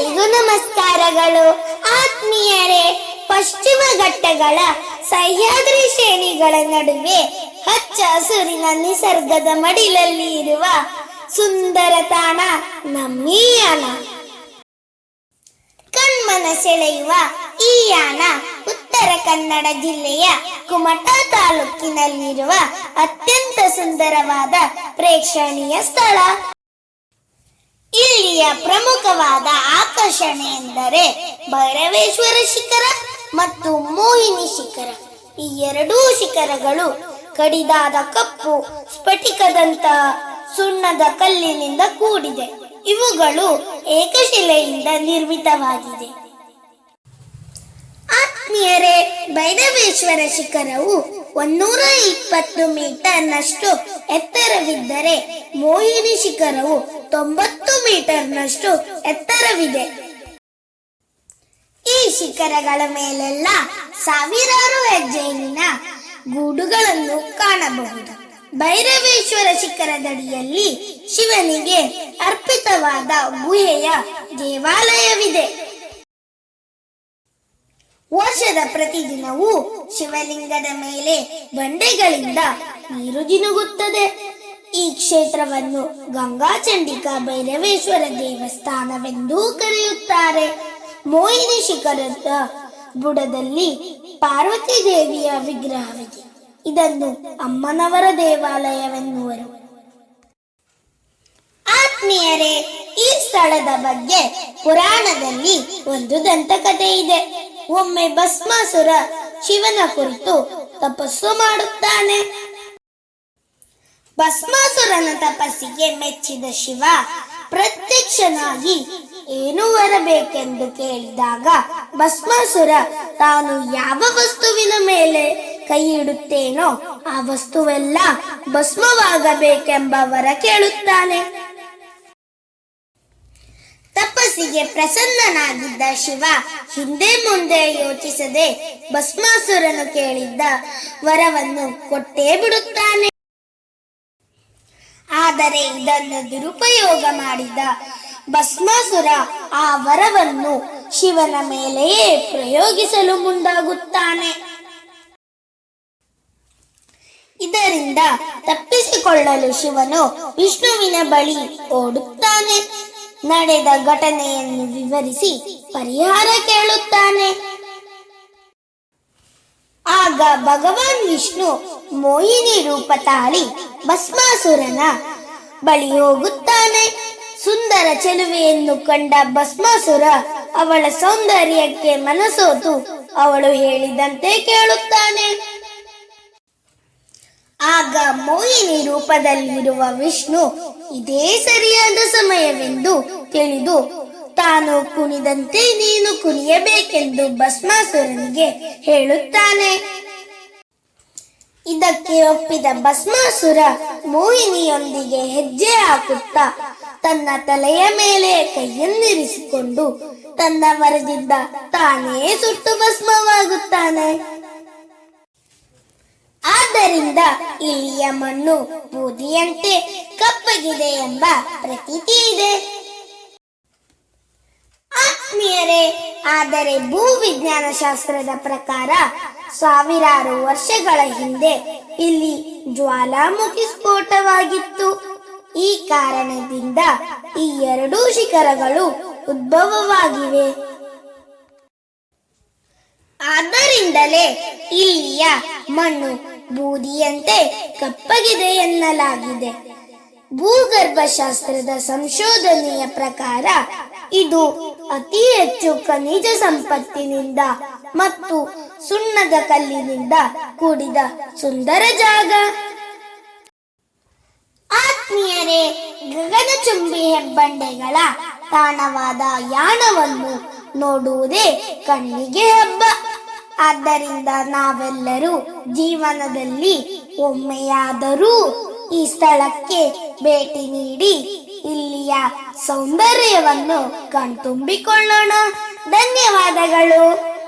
ಎಲ್ಲರಿಗೂ ನಮಸ್ಕಾರಗಳು. ಆತ್ಮೀಯರೇ, ಪಶ್ಚಿಮ ಘಟ್ಟಗಳ ಸಹ್ಯಾದ್ರಿ ಶ್ರೇಣಿಗಳ ನಡುವೆ ಹಚ್ಚ ಹಸುರಿನ ನಿಸರ್ಗದ ಮಡಿಲಲ್ಲಿ ಇರುವ ಸುಂದರ ತಾಣ ನಮ್ಮೀ ಯಾನ ಕಣ್ಮನ ಸೆಳೆಯುವ ಈ ಯಾನ ಉತ್ತರ ಕನ್ನಡ ಜಿಲ್ಲೆಯ ಕುಮಟಾ ತಾಲೂಕಿನಲ್ಲಿರುವ ಅತ್ಯಂತ ಸುಂದರವಾದ ಪ್ರೇಕ್ಷಣೀಯ ಸ್ಥಳ. ಇಲ್ಲಿಯ ಪ್ರಮುಖವಾದ ಆಕರ್ಷಣೆ ಎಂದರೆ ಭೈರವೇಶ್ವರ ಶಿಖರ ಮತ್ತು ಮೋಹಿನಿ ಶಿಖರ. ಈ ಎರಡೂ ಶಿಖರಗಳು ಕಡಿದಾದ ಕಪ್ಪು ಸ್ಫಟಿಕದಂತಹ ಸುಣ್ಣದ ಕಲ್ಲಿನಿಂದ ಕೂಡಿದೆ. ಇವುಗಳು ಏಕಶಿಲೆಯಿಂದ ನಿರ್ಮಿತವಾಗಿದೆ. ಆತ್ಮೀಯರೇ, ಭೈರವೇಶ್ವರ ಶಿಖರವು ಒಂದೂರ ಇಪ್ಪತ್ತು ಮೀಟರ್ನಷ್ಟು ಎತ್ತರವಿದ್ದರೆ ಮೋಹಿನಿ ಶಿಖರವು ತೊಂಬತ್ತು ಮೀಟರ್ನಷ್ಟು ಎತ್ತರವಿದೆ. ಈ ಶಿಖರಗಳ ಮೇಲೆಲ್ಲ ಸಾವಿರಾರು ಹೆಜ್ಜೆಯಿನ ಗೂಡುಗಳನ್ನು ಕಾಣಬಹುದು. ಭೈರವೇಶ್ವರ ಶಿಖರದಡಿಯಲ್ಲಿ ಶಿವನಿಗೆ ಅರ್ಪಿತವಾದ ಗುಹೆಯ ದೇವಾಲಯವಿದೆ. ವರ್ಷದ ಪ್ರತಿದಿನವೂ ಶಿವಲಿಂಗದ ಮೇಲೆ ಬಂಡೆಗಳಿಂದ ನೀರು ಜಿನುಗುತ್ತದೆ. ಈ ಕ್ಷೇತ್ರವನ್ನು ಗಂಗಾಚಂಡಿಕಾ ಭೈರವೇಶ್ವರ ದೇವಸ್ಥಾನವೆಂದೂ ಕರೆಯುತ್ತಾರೆ. ಮೋಹಿನಿ ಶಿಖರದ ಬುಡದಲ್ಲಿ ಪಾರ್ವತಿ ದೇವಿಯ ವಿಗ್ರಹವಿದೆ. ಇದನ್ನು ಅಮ್ಮನವರ ದೇವಾಲಯವೆನ್ನುವರು. ಆತ್ಮೀಯರೇ, ಈ ಸ್ಥಳದ ಬಗ್ಗೆ ಪುರಾಣದಲ್ಲಿ ಒಂದು ದಂತಕಥೆ ಇದೆ ಒಮ್ಮೆ ಭಸ್ಮಾಸುರ ಶಿವನ ಕುರಿತು ತಪಸ್ಸು ಮಾಡುತ್ತಾನೆ. ಭಸ್ಮಾಸುರನ ತಪಸ್ಸಿಗೆ ಮೆಚ್ಚಿದ ಶಿವ ಪ್ರತ್ಯಕ್ಷನಾಗಿ ಏನು ಬರಬೇಕೆಂದು ಕೇಳಿದಾಗ ಭಸ್ಮಾಸುರ, ತಾನು ಯಾವ ವಸ್ತುವಿನ ಮೇಲೆ ಕೈ ಇಡುತ್ತೇನೋ ಆ ವಸ್ತುವೆಲ್ಲ ಭಸ್ಮವಾಗಬೇಕೆಂಬ ವರ ಕೇಳುತ್ತಾನೆ. ತಪಸ್ಸಿಗೆ ಪ್ರಸನ್ನನಾಗಿದ್ದ ಶಿವ ಹಿಂದೆ ಮುಂದೆ ಯೋಚಿಸದೆ ಭಸ್ಮಾಸುರನು ಕೇಳಿದ್ದ ವರವನ್ನು ಕೊಟ್ಟೇ ಬಿಡುತ್ತಾನೆ. ಆದರೆ ಇದನ್ನು ದುರುಪಯೋಗ ಮಾಡಿದ ಭಸ್ಮಾಸುರ ಆ ವರವನ್ನು ಶಿವನ ಮೇಲೆಯೇ ಪ್ರಯೋಗಿಸಲು ಮುಂದಾಗುತ್ತಾನೆ. ಇದರಿಂದ ತಪ್ಪಿಸಿಕೊಳ್ಳಲು ಶಿವನು ವಿಷ್ಣುವಿನ ಬಳಿ ಓಡುತ್ತಾನೆ. ನಡೆದ ಘಟನೆಯನ್ನು ವಿವರಿಸಿ ಪರಿಹಾರ ಕೇಳುತ್ತಾನೆ. ಆಗ ಭಗವಾನ್ ವಿಷ್ಣು ಮೋಹಿನಿ ರೂಪ ತಾಳಿ ಭಸ್ಮಾಸುರನ ಬಳಿ ಹೋಗುತ್ತಾನೆ. ಸುಂದರ ಚೆಲುವೆಯನ್ನು ಕಂಡ ಭಸ್ಮಾಸುರ ಅವಳ ಸೌಂದರ್ಯಕ್ಕೆ ಮನಸೋತು. ಅವಳು ಹೇಳಿದಂತೆ ಕೇಳುತ್ತಾನೆ. ಆಗ ಮೋಹಿನಿ ರೂಪದಲ್ಲಿರುವ ವಿಷ್ಣು, ಇದೇ ಸರಿಯಾದ ಸಮಯವೆಂದು ತಿಳಿದು ತಾನು ಕುಣಿದಂತೆ ನೀನು ಕುಣಿಯಬೇಕೆಂದು ಭಸ್ಮಾಸುರನಿಗೆ ಹೇಳುತ್ತಾನೆ. ಇದಕ್ಕೆ ಒಪ್ಪಿದ ಭಸ್ಮಾಸುರ ಮೋಹಿನಿಯೊಂದಿಗೆ ಹೆಜ್ಜೆ ಹಾಕುತ್ತಾ ತನ್ನ ತಲೆಯ ಮೇಲೆ ಕೈಯನ್ನಿರಿಸಿಕೊಂಡು ತನ್ನ ಮರದಿಂದ ತಾನೇ ಸುಟ್ಟು ಭಸ್ಮವಾಗುತ್ತಾನೆ. ಆದ್ದರಿಂದ ಇಲ್ಲಿಯ ಮಣ್ಣು ಬೂದಿಯಂತೆ ಕಪ್ಪಗಿದೆ ಎಂಬ ಪ್ರತೀತಿ ಇದೆ. ಆತ್ಮೀಯರೇ, ಆದರೆ ಭೂವಿಜ್ಞಾನ ಶಾಸ್ತ್ರದ ಪ್ರಕಾರ ಸಾವಿರಾರು ವರ್ಷಗಳ ಹಿಂದೆ ಇಲ್ಲಿ ಜ್ವಾಲಾಮುಖಿ ಸ್ಫೋಟವಾಗಿತ್ತು. ಈ ಕಾರಣದಿಂದ ಈ ಎರಡೂ ಶಿಖರಗಳು ಉದ್ಭವವಾಗಿವೆ. ಆದ್ದರಿಂದಲೇ ಇಲ್ಲಿಯ ಮಣ್ಣು ಬೂದಿಯಂತೆ ಕಪ್ಪಗಿದೆ ಎನ್ನಲಾಗಿದೆ. ಭೂಗರ್ಭಶಾಸ್ತ್ರದ ಸಂಶೋಧನೆಯ ಪ್ರಕಾರ ಇದು ಅತಿ ಹೆಚ್ಚು ಖನಿಜ ಸಂಪತ್ತಿನಿಂದ ಮತ್ತು ಸುಣ್ಣದ ಕಲ್ಲಿನಿಂದ ಕೂಡಿದ ಸುಂದರ ಜಾಗ. ಆತ್ಮೀಯರೇ ಗಗನಚುಂಬಿ ಹೆಬ್ಬಂಡೆಗಳ ತಾಣವಾದ ಯಾಣವನ್ನು ನೋಡುವುದೇ ಕಣ್ಣಿಗೆ ಹಬ್ಬ. ಆದ್ದರಿಂದ ನಾವೆಲ್ಲರೂ ಜೀವನದಲ್ಲಿ ಒಮ್ಮೆಯಾದರೂ ಈ ಸ್ಥಳಕ್ಕೆ ಭೇಟಿ ನೀಡಿ ಇಲ್ಲಿಯ ಸೌಂದರ್ಯವನ್ನು ಕಣ್ತುಂಬಿಕೊಳ್ಳೋಣ. ಧನ್ಯವಾದಗಳು.